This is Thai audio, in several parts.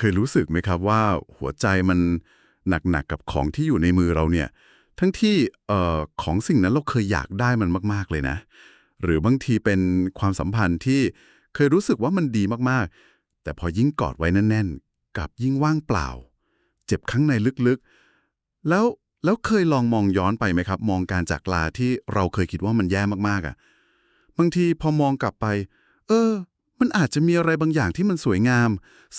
เคยรู้สึกไหมครับว่าหัวใจมันหนักๆกับของที่อยู่ในมือเราเนี่ย ทั้งที่เอ่อของสิ่งนั้นเราเคยอยากได้มันมาก ๆ เลยนะ หรือบางทีเป็นความสัมพันธ์ที่เคยรู้สึกว่ามันดีมากๆ แต่พอยิ่งกอดไว้แน่นๆกับยิ่งว่างเปล่า เจ็บข้างในลึกๆ แล้วแล้วเคยลองมองย้อนไปไหมครับ มองการจากลาที่เราเคยคิดว่ามันแย่มากๆอะ่ะ บางทีพอมองกลับไป เออ มันอาจจะมีอะไรบางอย่างที่มันสวยงาม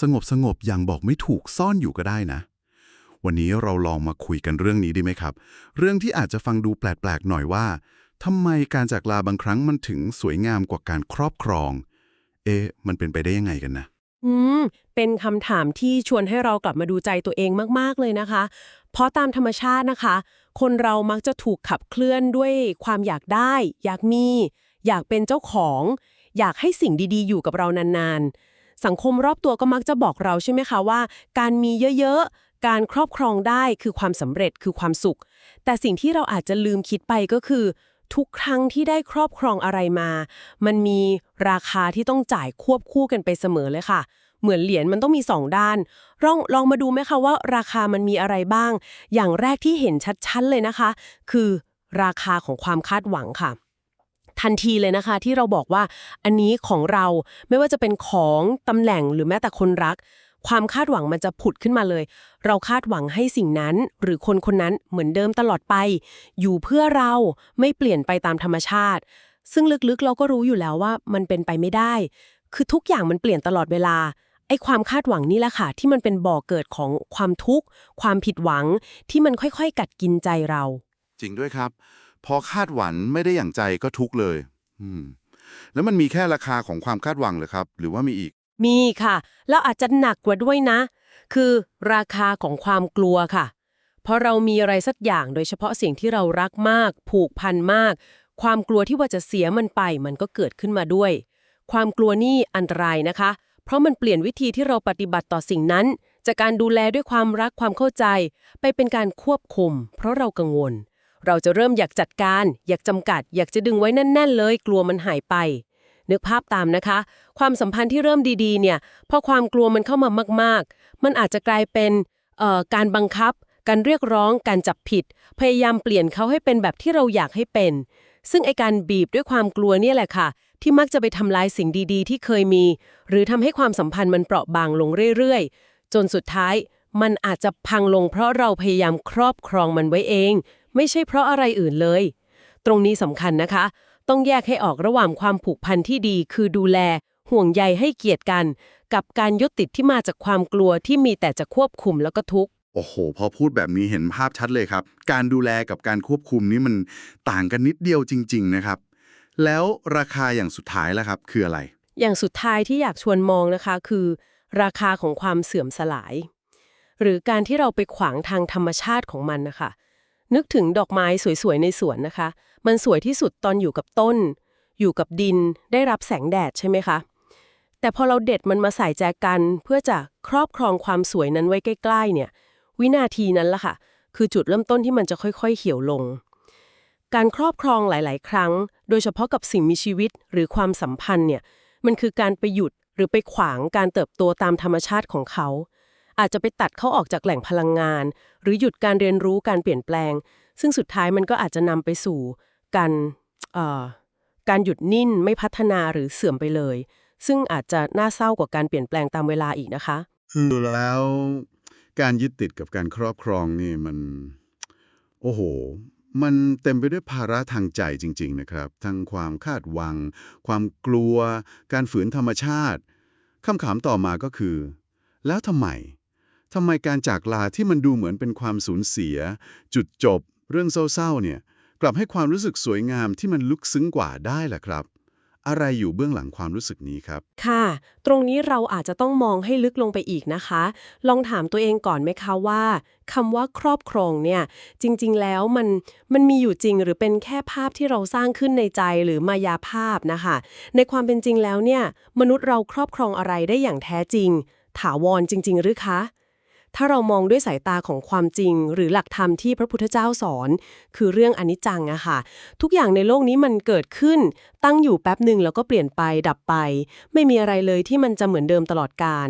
สงบสงบอย่างบอกไม่ถูกซ่อนอยู่ก็ได้นะ วันนี้เราลองมาคุยกันเรื่องนี้ดีไหมครับ เรื่องที่อาจจะฟังดูแปลกๆหน่อยว่าทำไมการจากลาบางครั้งมันถึงสวยงามกว่าการครอบครอง เอ๊ะมันเป็นไปได้ยังไงกันนะอืม เป็นคำถามที่ชวนให้เรากลับมาดูใจตัวเองมากๆเลยนะคะ เพราะตามธรรมชาตินะคะ คนเรามักจะถูกขับเคลื่อนด้วยความอยากได้ อยากมี อยากเป็นเจ้าของ อยากให้สิ่งดีๆ อยู่กับเรานานๆ สังคมรอบตัวก็มักจะบอกเราใช่ไหมคะว่า การมีเยอะๆ การครอบครองได้คือความสำเร็จคือความสุข แต่สิ่งที่เราอาจจะลืมคิดไปก็คือ ทุกครั้งที่ได้ครอบครองอะไรมา มันมีราคาที่ต้องจ่ายควบคู่กันไปเสมอเลยค่ะเหมือนเหรียญมันต้องมีสองด้านลองลองมาดูไหมคะว่าราคามันมีอะไรบ้าง อย่างแรกที่เห็นชัดๆเลยนะคะ คือราคาของความคาดหวังค่ะ ทันทีเลยนะคะ ที่เราบอกว่าอันนี้ของเราไม่ว่าจะเป็นของตำแหน่งหรือแม้แต่คนรัก ความคาดหวังมันจะผุดขึ้นมาเลย เราคาดหวังให้สิ่งนั้น หรือคนคนนั้นเหมือนเดิมตลอดไป อยู่เพื่อเราไม่เปลี่ยนไปตามธรรมชาติ ซึ่งลึกๆเราก็รู้อยู่แล้วว่ามันเป็นไปไม่ได้ คือทุกอย่างมันเปลี่ยนตลอดเวลาไอ้ความคาดหวังนี่แหละค่ะ ที่มันเป็นบ่อเกิดของความทุกข์ ความผิดหวังที่มันค่อยๆ กัดกินใจเรา จริงด้วยครับ พอคาดหวังไม่ได้อย่างใจก็ทุกเลย อืม แล้วมันมีแค่ราคาของความคาดหวังเหรอครับ หรือว่ามีอีก มีค่ะ แล้วอาจจะหนักกว่าด้วยนะ คือราคาของความกลัวค่ะ เพราะเรามีอะไรสักอย่างโดยเฉพาะสิ่งที่เรารักมาก ผูกพันมาก ความกลัวที่ว่าจะเสียมันไป มันก็เกิดขึ้นมาด้วย ความกลัวนี่อันตรายนะคะ เพราะมันเปลี่ยนวิธีที่เราปฏิบัติต่อสิ่งนั้น จากการดูแลด้วยความรักความเข้าใจ ไปเป็นการควบคุม เพราะเรากังวล เราจะเริ่มอยากจัดการ อยากจำกัด อยากจะดึงไว้แน่น ๆ เลย กลัวมันหายไป นึกภาพตามนะคะ ความสัมพันธ์ที่เริ่มดีๆ เนี่ย พอความกลัวมันเข้ามามาก ๆ มันอาจจะกลายเป็นเอ่อการบังคับ การเรียกร้อง การจับผิด พยายามเปลี่ยนเขาให้เป็นแบบที่เราอยากให้เป็น ซึ่งไอการบีบด้วยความกลัวเนี่ยแหละค่ะ ที่มักจะไปทำลายสิ่งดีๆ ที่เคยมี หรือทำให้ความสัมพันธ์มันเปราะบางลงเรื่อยๆ จนสุดท้ายมันอาจจะพังลงเพราะเราพยายามครอบครองมันไว้เอง ไม่ใช่เพราะอะไรอื่นเลย ตรงนี้สำคัญนะคะ ต้องแยกให้ออกระหว่างความผูกพันที่ดี คือดูแล ห่วงใยให้เกียรติกัน กับการยึดติดที่มาจากความกลัวที่มีแต่จะควบคุมแล้วก็ทุกข์โอ้โห พอพูดแบบนี้เห็นภาพชัดเลยครับ การดูแลกับการควบคุมนี่มันต่างกันนิดเดียวจริง ๆ นะครับ แล้วราคาอย่างสุดท้ายล่ะครับ คืออะไร อย่างสุดท้ายที่อยากชวนมองนะคะ คือ ราคาของความเสื่อมสลาย หรือการที่เราไปขวางทางธรรมชาติของมันนะคะ นึกถึงดอกไม้สวยๆในสวนนะคะ มันสวยที่สุดตอนอยู่กับต้น อยู่กับดิน ได้รับแสงแดดใช่ไหมคะ แต่พอเราเด็ดมันมาใส่แจกันเพื่อจะครอบครองความสวยนั้นไว้ใกล้ๆเนี่ย วินาทีนั้นล่ะค่ะ คือจุดเริ่มต้นที่มันจะค่อยๆ เหี่ยวลง การครอบครองหลาย ๆ ครั้ง โดยเฉพาะกับสิ่งมีชีวิตหรือความสัมพันธ์เนี่ย มันคือการไปหยุดหรือไปขวางการเติบโตตามธรรมชาติของเขา อาจจะไปตัดเขาออกจากแหล่งพลังงาน หรือหยุดการเรียนรู้การเปลี่ยนแปลง ซึ่งสุดท้ายมันก็อาจจะนำไปสู่การอ่อการหยุดนิ่นไม่พัฒนาหรือเสื่อมไปเลย ซึ่งอาจจะน่าเศร้ากว่าการเปลี่ยนแปลงตามเวลาอีกนะคะดูแล้วการยึดติดกับการครอบครองนี่มัน โอ้โห มันเต็มไปด้วยภาระทางใจจริง ๆ นะครับ ทั้งความคาดหวัง ความกลัว การฝืนธรรมชาติคำถามต่อมาก็คือ แล้วทำไม ทำไมการจากลาที่มันดูเหมือนเป็นความสูญเสีย จุดจบ เรื่องเศร้าๆเนี่ย กลับให้ความรู้สึกสวยงามที่มันลึกซึ้งกว่าได้ล่ะครับ อะไรอยู่เบื้องหลังความรู้สึกนี้ครับ ค่ะ ตรงนี้เราอาจจะต้องมองให้ลึกลงไปอีกนะคะ ลองถามตัวเองก่อนไหมคะว่าคำว่าครอบครองเนี่ยจริง ๆ แล้วมันมันมีอยู่จริงหรือเป็นแค่ภาพที่เราสร้างขึ้นในใจหรือมายาภาพนะคะ ในความเป็นจริงแล้วเนี่ยมนุษย์เราครอบครองอะไรได้อย่างแท้จริง ถาวรจริง ๆ หรือคะ ถ้าเรามองด้วยสายตาของความจริง หรือหลักธรรมที่พระพุทธเจ้าสอน คือเรื่องอนิจจังอะค่ะ ทุกอย่างในโลกนี้มันเกิดขึ้น ตั้งอยู่แป๊บหนึ่งแล้วก็เปลี่ยนไปดับไป ไม่มีอะไรเลยที่มันจะเหมือนเดิมตลอดกาล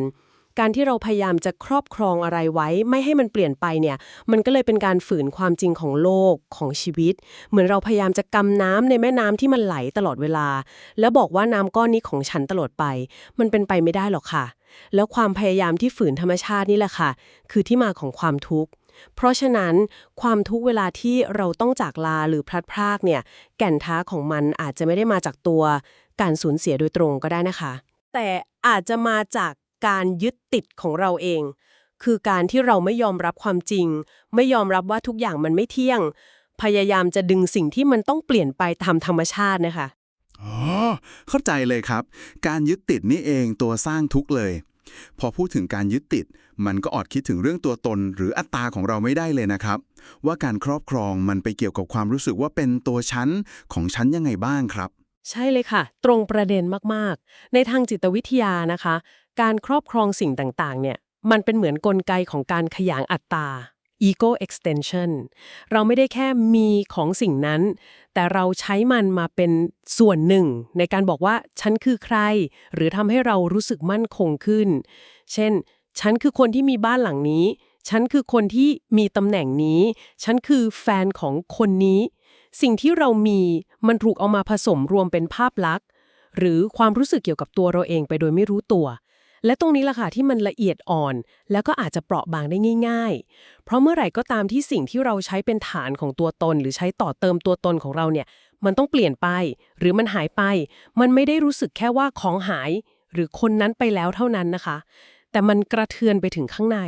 การที่เราพยายามจะครอบครองอะไรไว้ ไม่ให้มันเปลี่ยนไปเนี่ย มันก็เลยเป็นการฝืนความจริงของโลกของชีวิต เหมือนเราพยายามจะกำน้ำในแม่น้ำที่มันไหลตลอดเวลา แล้วบอกว่าน้ำก้อนนี้ของฉันตลอดไป มันเป็นไปไม่ได้หรอกค่ะ แล้วความพยายามที่ฝืนธรรมชาตินี่แหละค่ะ คือที่มาของความทุกข์เพราะฉะนั้นความทุกเวลาที่เราต้องจากลาหรือพลัดพรากเนี่ยแก่นท้าของมันอาจจะไม่ได้มาจากตัว การสูญเสียโดยตรงก็ได้นะคะ แต่อาจจะมาจาก การยึดติดของเราเอง คือการที่เราไม่ยอมรับความจริง ไม่ยอมรับว่าทุกอย่างมันไม่เที่ยง พยายามจะดึงสิ่งที่มันต้องเปลี่ยนไปตามธรรมชาตินะคะอ๋อเข้าใจเลยครับ การยึดติดนี่เองตัวสร้างทุกข์เลย พอพูดถึงการยึดติด มันก็ออดคิดถึงเรื่องตัวตน หรืออัตตาของเราไม่ได้เลยนะครับ ว่าการครอบครองมันไปเกี่ยวกับความรู้สึกว่าเป็นตัวฉันของฉันยังไงบ้างครับ ใช่เลยค่ะ ตรงประเด็นมากๆ ในทางจิตวิทยานะคะ การครอบครองสิ่งต่างๆ เนี่ย มันเป็นเหมือนกลไกของการขยายอัตตา ego extension เราไม่ได้แค่มีของสิ่งนั้น แต่เราใช้มันมาเป็นส่วนหนึ่ง ในการบอกว่าฉันคือใคร หรือทำให้เรารู้สึกมั่นคงขึ้น เช่น ฉันคือคนที่มีบ้านหลังนี้ ฉันคือคนที่มีตำแหน่งนี้ ฉันคือแฟนของคนนี้ สิ่งที่เรามีมันถูกเอามาผสมรวมเป็นภาพลักษณ์ หรือความรู้สึกเกี่ยวกับตัวเราเองไปโดยไม่รู้ตัว และตรงนี้ล่ะค่ะที่มันละเอียดอ่อน แล้วก็อาจจะเปราะบางได้ง่าย ๆ เพราะเมื่อไหร่ก็ตามที่สิ่งที่เราใช้เป็นฐานของตัวตน หรือใช้ต่อเติมตัวตนของเราเนี่ย มันต้องเปลี่ยนไป หรือมันหายไป มันไม่ได้รู้สึกแค่ว่าของหาย หรือคนนั้นไปแล้วเท่านั้นนะคะแต่มันกระเทือนไปถึงข้างใน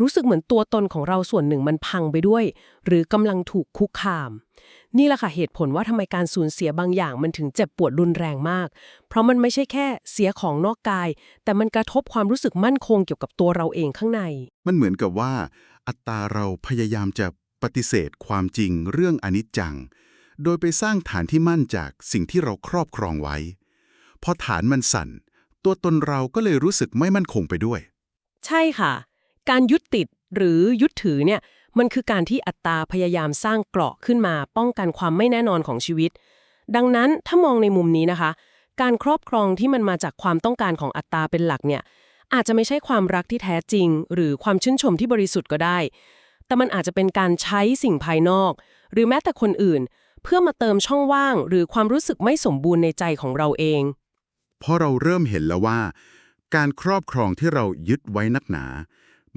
รู้สึกเหมือนตัวตนของเราส่วนหนึ่งมันพังไปด้วย หรือกำลังถูกคุกคาม นี่แหละค่ะเหตุผลว่าทำไมการสูญเสียบางอย่างมันถึงเจ็บปวดรุนแรงมาก เพราะมันไม่ใช่แค่เสียของนอกกาย แต่มันกระทบความรู้สึกมั่นคงเกี่ยวกับตัวเราเองข้างใน มันเหมือนกับว่า อัตตาเราพยายามจะปฏิเสธความจริงเรื่องอนิจจัง โดยไปสร้างฐานที่มั่นจากสิ่งที่เราครอบครองไว้ พอฐานมันสั่น ตัวตนเราก็เลยรู้สึกไม่มั่นคงไปด้วย ใช่ค่ะ การยึดติดหรือยึดถือเนี่ย มันคือการที่อัตตาพยายามสร้างเกราะขึ้นมาป้องกันความไม่แน่นอนของชีวิต ดังนั้นถ้ามองในมุมนี้นะคะ การครอบครองที่มันมาจากความต้องการของอัตตาเป็นหลักเนี่ยอาจจะไม่ใช่ความรักที่แท้จริง หรือความชื่นชมที่บริสุทธิ์ก็ได้ แต่มันอาจจะเป็นการใช้สิ่งภายนอก หรือแม้แต่คนอื่น เพื่อมาเติมช่องว่าง หรือความรู้สึกไม่สมบูรณ์ในใจของเราเองเพราะเราเริ่มเห็นแล้วว่า การครอบครองที่เรายึดไว้นักหนา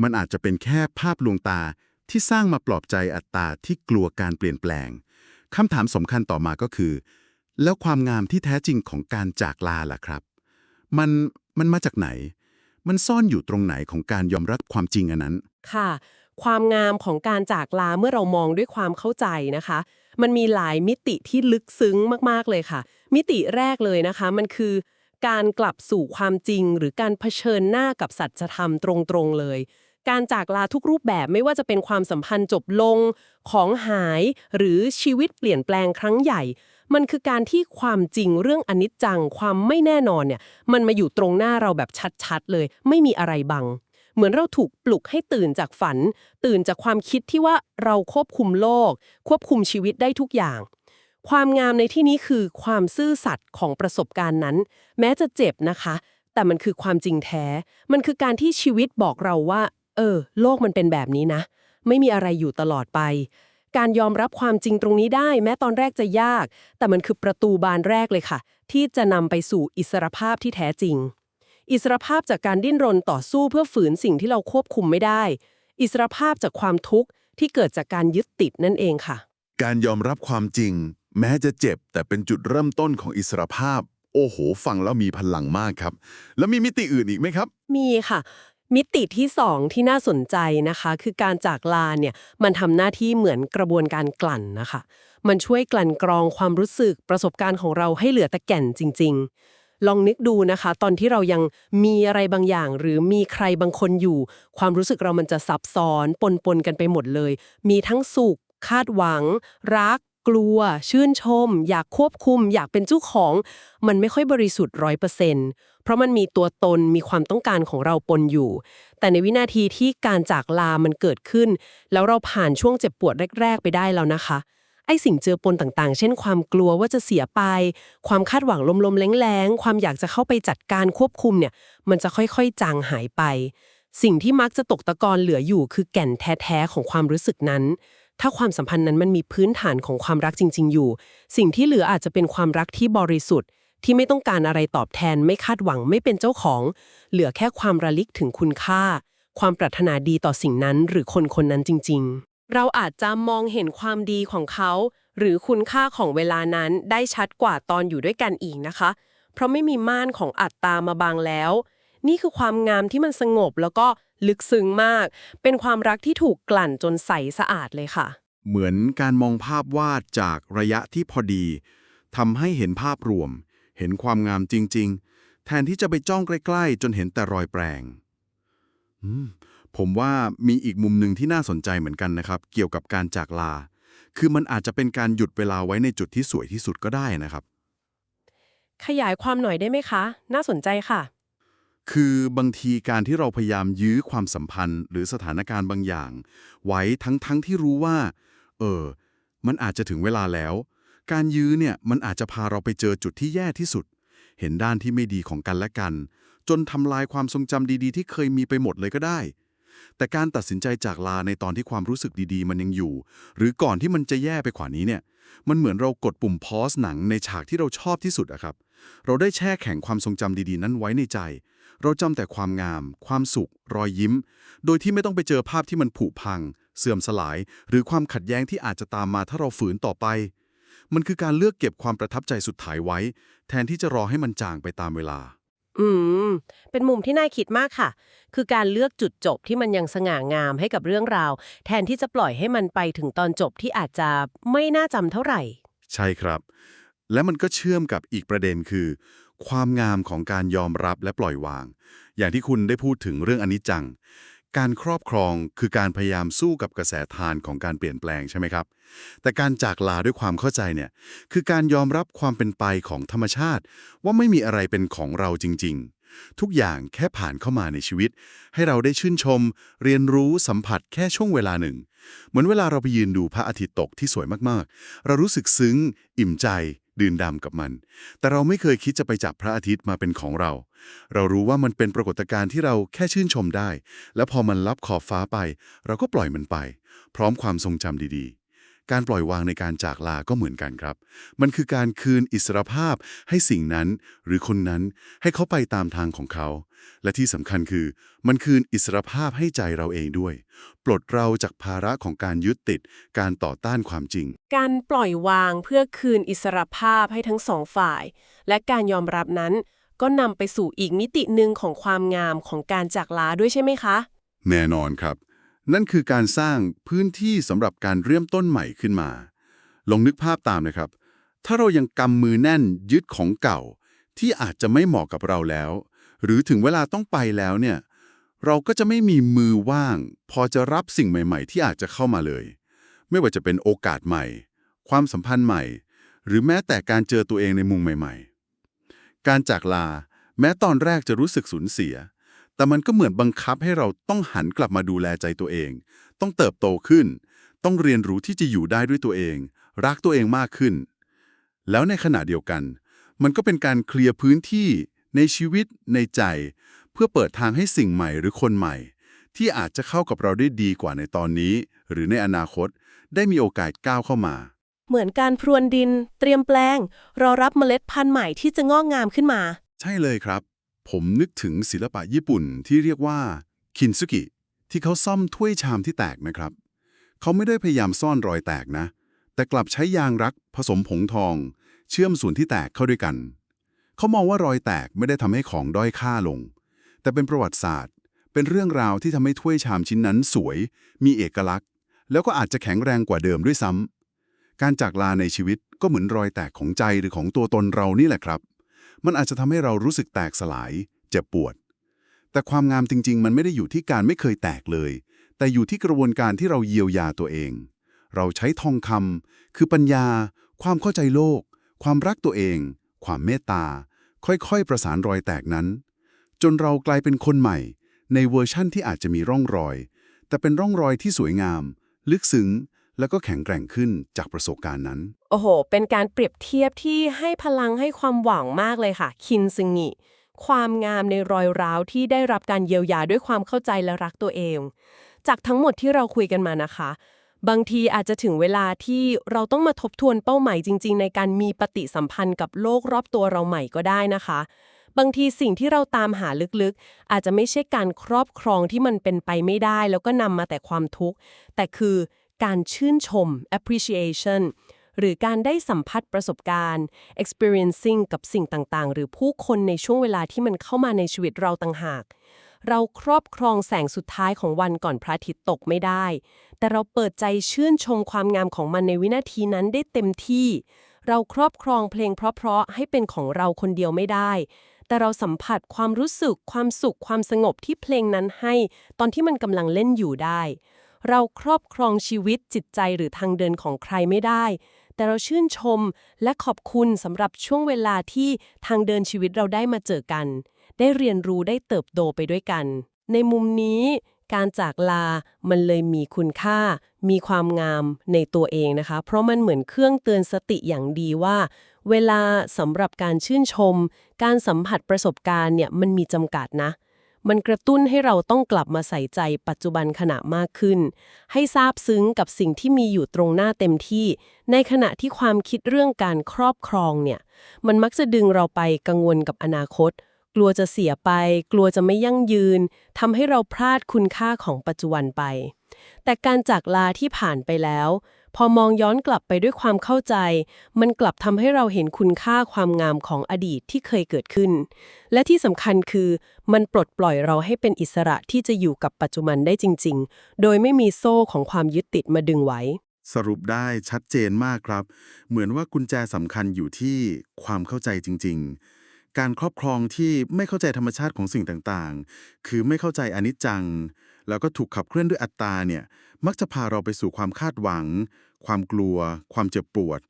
มันอาจจะเป็นแค่ภาพลวงตา ที่สร้างมาปลอบใจอัตตาที่กลัวการเปลี่ยนแปลงคำถามสำคัญต่อมาก็คือ แล้วความงามที่แท้จริงของการจากลาล่ะครับ มันมันมาจากไหน มันซ่อนอยู่ตรงไหนของการยอมรับความจริงอันนั้น ค่ะ ความงามของการจากลาเมื่อเรามองด้วยความเข้าใจนะคะ มันมีหลายมิติที่ลึกซึ้งมากๆเลยค่ะ มิติแรกเลยนะคะ มันคือการกลับสู่ความจริงหรือการเผชิญหน้ากับสัจธรรมตรงๆเลย การจากลาทุกรูปแบบไม่ว่าจะเป็นความสัมพันธ์จบลง ของหายหรือชีวิตเปลี่ยนแปลงครั้งใหญ่ มันคือการที่ความจริงเรื่องอนิจจังความไม่แน่นอนเนี่ย มันมาอยู่ตรงหน้าเราแบบชัดๆเลย ไม่มีอะไรบัง เหมือนเราถูกปลุกให้ตื่นจากฝัน ตื่นจากความคิดที่ว่าเราควบคุมโลก ควบคุมชีวิตได้ทุกอย่างความงามในที่นี้คือความซื่อสัตย์ของประสบการณ์นั้น แม้จะเจ็บนะคะ แต่มันคือความจริงแท้ มันคือการที่ชีวิตบอกเราว่า เออ โลกมันเป็นแบบนี้นะ ไม่มีอะไรอยู่ตลอดไป การยอมรับความจริงตรงนี้ได้ แม้ตอนแรกจะยาก แต่มันคือประตูบานแรกเลยค่ะ ที่จะนำไปสู่อิสรภาพที่แท้จริง อิสรภาพจากการดิ้นรนต่อสู้เพื่อฝืนสิ่งที่เราควบคุมไม่ได้ อิสรภาพจากความทุกข์ที่เกิดจากการยึดติดนั่นเองค่ะ การยอมรับความจริง แม้จะเจ็บ แต่เป็นจุดเริ่มต้นของอิสรภาพ โอ้โห ฟังแล้วมีพลังมากครับ แล้วมีมิติอื่นอีกไหมครับ มีค่ะ มิติที่สองที่น่าสนใจนะคะ คือการจากลาเนี่ยมันทำหน้าที่เหมือนกระบวนการกลั่นนะคะ มันช่วยกลั่นกรองความรู้สึกประสบการณ์ของเราให้เหลือแต่แก่นจริง ๆ ลองนึกดูนะคะ ตอนที่เรายังมีอะไรบางอย่าง หรือมีใครบางคนอยู่ ความรู้สึกเรามันจะซับซ้อนปนปนกันไปหมดเลย มีทั้งสุขคาดหวัง รัก กลัว ชื่นชม อยากควบคุม อยากเป็นเจ้าของ มันไม่ค่อยบริสุทธิ์ร้อยเปอร์เซ็นต์เพราะมันมีตัวตนมีความต้องการของเราปนอยู่ แต่ในวินาทีที่การจากลามันเกิดขึ้น แล้วเราผ่านช่วงเจ็บปวดแรก ๆ ไปได้แล้วนะคะไอสิ่งเจอปนต่างๆ เช่นความกลัวว่าจะเสียไป ความคาดหวังลมๆแรงๆ ความอยากจะเข้าไปจัดการควบคุมเนี่ย มันจะค่อยๆ จางหายไป สิ่งที่มักจะตกตะกอนเหลืออยู่คือแก่นแท้ๆ ของความรู้สึกนั้น ถ้าความสัมพันธ์นั้นมันมีพื้นฐานของความรักจริง ๆ อยู่ สิ่งที่เหลืออาจจะเป็นความรักที่บริสุทธิ์ ที่ไม่ต้องการอะไรตอบแทน ไม่คาดหวัง ไม่เป็นเจ้าของ เหลือแค่ความระลึกถึงคุณค่า ความปรารถนาดีต่อสิ่งนั้นหรือคนคนนั้นจริง ๆ เราอาจจะมองเห็นความดีของเขา หรือคุณค่าของเวลานั้นได้ชัดกว่าตอนอยู่ด้วยกันอีกนะคะ เพราะไม่มีม่านของอัตตามาบังแล้ว นี่คือความงามที่มันสงบแล้วก็ลึกซึ้งมาก เป็นความรักที่ถูกกลั่นจนใสสะอาดเลยค่ะ เหมือนการมองภาพวาดจากระยะที่พอดีทำให้เห็นภาพรวม เห็นความงามจริง ๆ แทนที่จะไปจ้องใกล้ ๆ จนเห็นแต่รอยแปลงอืมผมว่ามีอีกมุมหนึ่งที่น่าสนใจเหมือนกันนะครับ เกี่ยวกับการจากลา คือมันอาจจะเป็นการหยุดเวลาไว้ในจุดที่สวยที่สุดก็ได้นะครับ ขยายความหน่อยได้ไหมคะ น่าสนใจค่ะ คือบางทีการที่เราพยายามยื้อความสัมพันธ์ หรือสถานการณ์บางอย่าง ไว้ทั้งๆทที่รู้ว่า เออ มันอาจจะถึงเวลาแล้ว การยื้อเนี่ยมันอาจจะพาเราไปเจอจุดที่แย่ที่สุด เห็นด้านที่ไม่ดีของกันและกัน จนทำลายความทรงจำดีๆ ที่เคยมีไปหมดเลยก็ได้ แต่การตัดสินใจจากลาในตอนที่ความรู้สึกดีๆ มันยังอยู่ หรือก่อนที่มันจะแย่ไปกว่านี้เนี่ย มันเหมือนเรากดปุ่มพอสหนังในฉากที่เราชอบที่สุดอะครับ เราได้แช่แข็งความทรงจำดีๆ นั้นไว้ในใจ เราจำแต่ความงาม ความสุข รอยยิ้ม โดยที่ไม่ต้องไปเจอภาพที่มันผุพัง เสื่อมสลาย หรือความขัดแย้งที่อาจจะตามมาถ้าเราฝืนต่อไป มันคือการเลือกเก็บความประทับใจสุดท้ายไว้ แทนที่จะรอให้มันจางไปตามเวลา อืม เป็นมุมที่น่าคิดมากค่ะ คือการเลือกจุดจบที่มันยังสง่างามให้กับเรื่องราว แทนที่จะปล่อยให้มันไปถึงตอนจบที่อาจจะไม่น่าจำเท่าไหร่ ใช่ครับ และมันก็เชื่อมกับอีกประเด็นคือ ความงามของการยอมรับและปล่อยวาง อย่างที่คุณได้พูดถึงเรื่องอนิจจัง การครอบครองคือการพยายามสู้กับกระแสทานของการเปลี่ยนแปลงใช่ไหมครับ แต่การจากลาด้วยความเข้าใจเนี่ยคือการยอมรับความเป็นไปของธรรมชาติ ว่าไม่มีอะไรเป็นของเราจริง ๆ ทุกอย่างแค่ผ่านเข้ามาในชีวิต ให้เราได้ชื่นชม เรียนรู้สัมผัสแค่ช่วงเวลาหนึ่ง เหมือนเวลาเราไปยืนดูพระอาทิตย์ตกที่สวยมากๆ เรารู้สึกซึ้ง อิ่มใจ ดื่นดำกับมัน แต่เราไม่เคยคิดจะไปจับพระอาทิตย์มาเป็นของเรา เรารู้ว่ามันเป็นปรากฏการณ์ที่เราแค่ชื่นชมได้ และพอมันลับขอบฟ้าไป เราก็ปล่อยมันไป พร้อมความทรงจำดีๆ การปล่อยวางในการจากลาก็เหมือนกันครับ มันคือการคืนอิสรภาพให้สิ่งนั้นหรือคนนั้นให้เขาไปตามทางของเขา และที่สำคัญคือ มันคืนอิสรภาพให้ใจเราเองด้วย ปลดเราจากภาระของการยึดติด การต่อต้านความจริง การปล่อยวางเพื่อคืนอิสรภาพให้ทั้งสองฝ่าย และการยอมรับนั้น ก็นำไปสู่อีกมิติหนึ่งของความงามของการจากลาด้วยใช่ไหมคะ แน่นอนครับ นั่นคือการสร้างพื้นที่สำหรับการเริ่มต้นใหม่ขึ้นมา ลองนึกภาพตามนะครับ ถ้าเรายังกำมือแน่นยึดของเก่า ที่อาจจะไม่เหมาะกับเราแล้ว หรือถึงเวลาต้องไปแล้วเนี่ยเราก็จะไม่มีมือว่าง พอจะรับสิ่งใหม่ๆ ที่อาจจะเข้ามาเลย ไม่ว่าจะเป็นโอกาสใหม่ ความสัมพันธ์ใหม่ หรือแม้แต่การเจอตัวเองในมุมใหม่ ๆ การจากลา แม้ตอนแรกจะรู้สึกสูญเสีย แต่มันก็เหมือนบังคับให้เราต้องหันกลับมาดูแลใจตัวเอง ต้องเติบโตขึ้น ต้องเรียนรู้ที่จะอยู่ได้ด้วยตัวเอง รักตัวเองมากขึ้น แล้วในขณะเดียวกัน มันก็เป็นการเคลียร์พื้นที่ในชีวิตในใจ เพื่อเปิดทางให้สิ่งใหม่หรือคนใหม่ ที่อาจจะเข้ากับเราได้ดีกว่าในตอนนี้ หรือในอนาคต ได้มีโอกาสก้าวเข้ามา เหมือนการพรวนดิน เตรียมแปลง รอรับเมล็ดพันธุ์ใหม่ที่จะงอกงามขึ้นมา ใช่เลยครับ ผมนึกถึงศิลปะญี่ปุ่นที่เรียกว่าคินซุกิที่เขาซ่อมถ้วยชามที่แตกนะครับ เขาไม่ได้พยายามซ่อนรอยแตกนะ แต่กลับใช้ยางรักผสมผงทอง เชื่อมส่วนที่แตกเข้าด้วยกัน เขามองว่ารอยแตกไม่ได้ทำให้ของด้อยค่าลง แต่เป็นประวัติศาสตร์ เป็นเรื่องราวที่ทำให้ถ้วยชามชิ้นนั้นสวย มีเอกลักษณ์ แล้วก็อาจจะแข็งแรงกว่าเดิมด้วยซ้ำการจากลาในชีวิตก็เหมือนรอยแตกของใจหรือของตัวตนเรานี่แหละครับ มันอาจจะทำให้เรารู้สึกแตกสลาย เจ็บปวด แต่ความงามจริง ๆ มันไม่ได้อยู่ที่การไม่เคยแตกเลย แต่อยู่ที่กระบวนการที่เราเยียวยาตัวเอง เราใช้ทองคำคือปัญญา ความเข้าใจโลก ความรักตัวเอง ความเมตตา ค่อยๆ ประสานรอยแตกนั้น จนเรากลายเป็นคนใหม่ ในเวอร์ชั่นที่อาจจะมีร่องรอย แต่เป็นร่องรอยที่สวยงาม ลึกซึ้ง แล้วก็แข็งแกร่งขึ้นจากประสบการณ์นั้น โอ้โห เป็นการเปรียบเทียบที่ให้พลังให้ความหวังมากเลยค่ะ คินซึงิความงามในรอยร้าวที่ได้รับการเยียวยาด้วยความเข้าใจและรักตัวเอง จากทั้งหมดที่เราคุยกันมานะคะ บางทีอาจจะถึงเวลาที่เราต้องมาทบทวนเป้าหมายจริง ๆ ในการมีปฏิสัมพันธ์กับโลกรอบตัวเราใหม่ก็ได้นะคะ บางทีสิ่งที่เราตามหาลึกๆ อาจจะไม่ใช่การครอบครองที่มันเป็นไปไม่ได้ แล้วก็นำมาแต่ความทุกข์ แต่คือ การชื่นชม appreciation หรือการได้สัมผัสประสบการณ์ experiencing กับสิ่งต่างๆ หรือผู้คนในช่วงเวลาที่มันเข้ามาในชีวิตเราต่างหาก เราครอบครองแสงสุดท้ายของวันก่อนพระอาทิตย์ตกไม่ได้ แต่เราเปิดใจชื่นชมความงามของมันในวินาทีนั้นได้เต็มที่ เราครอบครองเพลงเพราะๆให้เป็นของเราคนเดียวไม่ได้ แต่เราสัมผัสความรู้สึก ความสุข ความสงบที่เพลงนั้นให้ ตอนที่มันกำลังเล่นอยู่ได้ เราครอบครองชีวิตจิตใจหรือทางเดินของใครไม่ได้ แต่เราชื่นชมและขอบคุณสำหรับช่วงเวลาที่ทางเดินชีวิตเราได้มาเจอกัน ได้เรียนรู้ได้เติบโตไปด้วยกัน ในมุมนี้ การจากลามันเลยมีคุณค่า มีความงามในตัวเองนะคะ เพราะมันเหมือนเครื่องเตือนสติอย่างดีว่า เวลาสำหรับการชื่นชม การสัมผัสประสบการณ์เนี่ยมันมีจำกัดนะ มันกระตุ้นให้เราต้องกลับมาใส่ใจปัจจุบันขณะมากขึ้น ให้ซาบซึ้งกับสิ่งที่มีอยู่ตรงหน้าเต็มที่ ในขณะที่ความคิดเรื่องการครอบครองเนี่ย มันมักจะดึงเราไปกังวลกับอนาคต กลัวจะเสียไป กลัวจะไม่ยั่งยืนทำให้เราพลาดคุณค่าของปัจจุบันไป แต่การจากลาที่ผ่านไปแล้ว พอมองย้อนกลับไปด้วยความเข้าใจ มันกลับทำให้เราเห็นคุณค่าความงามของอดีตที่เคยเกิดขึ้น และที่สำคัญคือมันปลดปล่อยเราให้เป็นอิสระที่จะอยู่กับปัจจุบันได้จริง ๆ โดยไม่มีโซ่ของความยึดติดมาดึงไว้ สรุปได้ชัดเจนมากครับ เหมือนว่ากุญแจสำคัญอยู่ที่ความเข้าใจจริง ๆการครอบครองที่ไม่เข้าใจธรรมชาติของสิ่งต่างๆ คือไม่เข้าใจอนิจจัง แล้วก็ถูกขับเคลื่อนด้วยอัตตาเนี่ย มักจะพาเราไปสู่ความคาดหวัง ความกลัว ความเจ็บปวด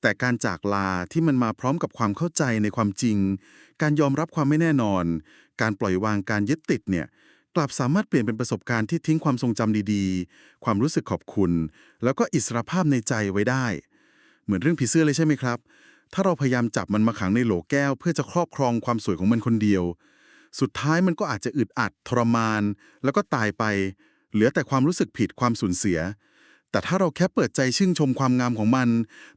แต่การจากลาที่มันมาพร้อมกับความเข้าใจในความจริง การยอมรับความไม่แน่นอน การปล่อยวางการยึดติดเนี่ยกลับสามารถเปลี่ยนเป็นประสบการณ์ที่ทิ้งความทรงจำดีๆ ความรู้สึกขอบคุณ แล้วก็อิสรภาพในใจไว้ได้ เหมือนเรื่องผีเสื้อเลยใช่ไหมครับ ถ้าเราพยายามจับมันมาขังในโหลแก้ว เพื่อจะครอบครองความสวยของมันคนเดียว สุดท้ายมันก็อาจจะอึดอัดทรมาน แล้วก็ตายไป เหลือแต่ความรู้สึกผิดความสูญเสีย แต่ถ้าเราแค่เปิดใจชื่นชมความงามของมัน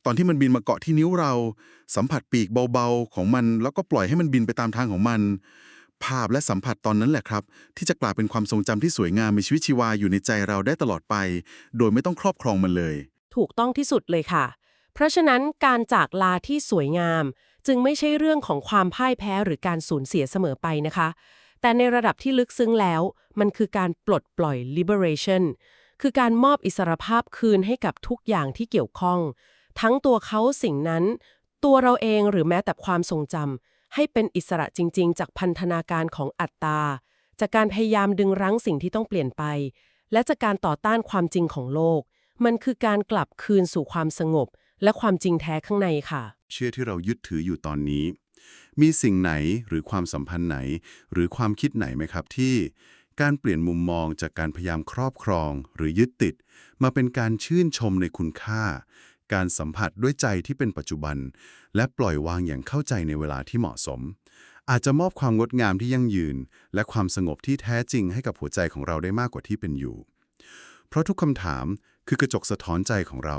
ตอนที่มันบินมาเกาะที่นิ้วเรา สัมผัสปีกเบาๆของมันแล้วก็ปล่อยให้มันบินไปตามทางของมัน ภาพและสัมผัสตอนนั้นแหละครับ ที่จะกลายเป็นความทรงจำที่สวยงามมีชีวิตชีวาอยู่ในใจเราได้ตลอดไป โดยไม่ต้องครอบครองมันเลย ถูกต้องที่สุดเลยค่ะ เพราะฉะนั้นการจากลาที่สวยงาม จึงไม่ใช่เรื่องของความพ่ายแพ้หรือการสูญเสียเสมอไปนะคะ แต่ในระดับที่ลึกซึ้งแล้ว มันคือการปลดปล่อย liberation คือการมอบอิสรภาพคืนให้กับทุกอย่างที่เกี่ยวข้อง ทั้งตัวเขาสิ่งนั้น ตัวเราเองหรือแม้แต่ความทรงจำให้เป็นอิสระจริง ๆ จากพันธนาการของอัตตา จากการพยายามดึงรั้งสิ่งที่ต้องเปลี่ยนไป และจากการต่อต้านความจริงของโลก มันคือการกลับคืนสู่ความสงบ และความจริงแท้ข้างในค่ะ เชื่อที่เรายึดถืออยู่ตอนนี้ มีสิ่งไหนหรือความสัมพันธ์ไหน หรือความคิดไหนไหมครับที่การเปลี่ยนมุมมองจากการพยายามครอบครองหรือยึดติด มาเป็นการชื่นชมในคุณค่า การสัมผัสด้วยใจที่เป็นปัจจุบัน และปล่อยวางอย่างเข้าใจในเวลาที่เหมาะสม อาจจะมอบความงดงามที่ยั่งยืน และความสงบที่แท้จริงให้กับหัวใจของเราได้มากกว่าที่เป็นอยู่ เพราะทุกคำถามคือกระจกสะท้อนใจของเรา